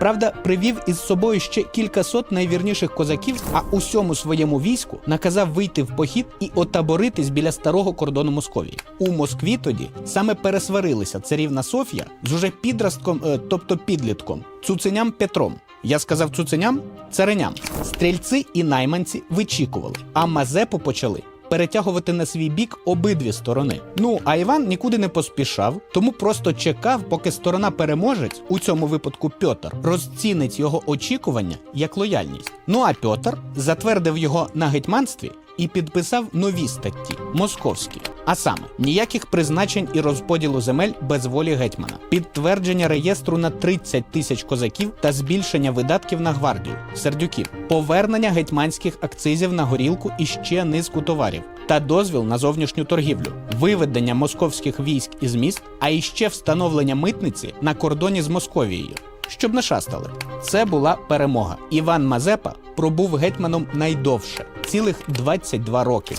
Правда, привів із собою ще кількасот найвірніших козаків, а усьому своєму війську наказав вийти в похід і отаборитись біля старого кордону Московії. У Москві тоді саме пересварилися царівна Софія з уже підростком, е, тобто підлітком, цуценям Петром. Я сказав цуценям цариням. Стрільці і найманці вичікували, а Мазепу почали перетягувати на свій бік обидві сторони. Ну а Іван нікуди не поспішав, тому просто чекав, поки сторона переможець, у цьому випадку Пьотр, розцінить його очікування як лояльність. Ну а Пьотр затвердив його на гетьманстві. І підписав нові статті московські, а саме ніяких призначень і розподілу земель без волі гетьмана, підтвердження реєстру на 30 тисяч козаків та збільшення видатків на гвардію, сердюків, повернення гетьманських акцизів на горілку і ще низку товарів, та дозвіл на зовнішню торгівлю, виведення московських військ із міст, а іще встановлення митниці на кордоні з Московією. Щоб не шастали, це була перемога. Іван Мазепа пробув гетьманом найдовше цілих 22 роки.